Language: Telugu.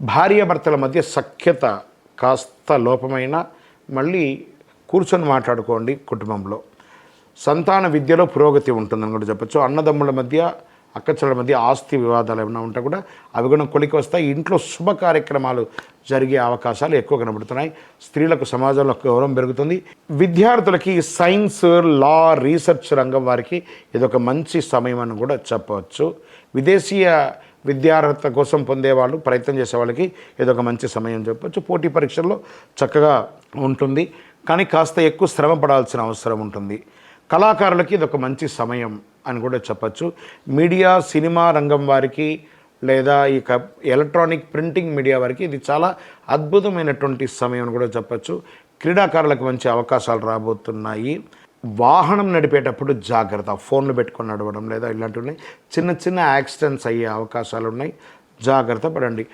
భార్యాభర్తల మధ్య సఖ్యత కాస్త లోపమైన మళ్ళీ కూర్చొని మాట్లాడుకోండి కుటుంబంలో. సంతాన విద్యలో పురోగతి ఉంటుందని కూడా చెప్పొచ్చు. అన్నదమ్ముల మధ్య అక్కచెల్ల మధ్య ఆస్తి వివాదాలు ఏమైనా ఉంటే కూడా అవి కూడా కొలికి వస్తాయి. ఇంట్లో శుభ కార్యక్రమాలు జరిగే అవకాశాలు ఎక్కువ కనబడుతున్నాయి. స్త్రీలకు సమాజంలో గౌరవం పెరుగుతుంది. విద్యార్థులకి సైన్స్ లా రీసెర్చ్ రంగం వారికి ఇదొక మంచి సమయం అని కూడా చెప్పవచ్చు విదేశీయ విద్యార్హత కోసం పొందేవాళ్ళు ప్రయత్నం చేసే వాళ్ళకి ఇదొక మంచి సమయం చెప్పొచ్చు. పోటీ పరీక్షల్లో చక్కగా ఉంటుంది. కానీ కాస్త ఎక్కువ శ్రమ పడాల్సిన అవసరం ఉంటుంది. కళాకారులకి ఇది ఒక మంచి సమయం అని కూడా చెప్పచ్చు. మీడియా సినిమా రంగం వారికి లేదా ఈ ఎలక్ట్రానిక్ ప్రింటింగ్ మీడియా వారికి ఇది చాలా అద్భుతమైనటువంటి సమయం అని కూడా చెప్పచ్చు. క్రీడాకారులకు మంచి అవకాశాలు రాబోతున్నాయి. వాహనం నడిపేటప్పుడు జాగ్రత్త. ఫోన్లు పెట్టుకొని నడవడం లేదా ఇలాంటివి ఉన్నాయి. చిన్న చిన్న యాక్సిడెంట్స్ అయ్యే అవకాశాలు ఉన్నాయి. జాగ్రత్త పడండి.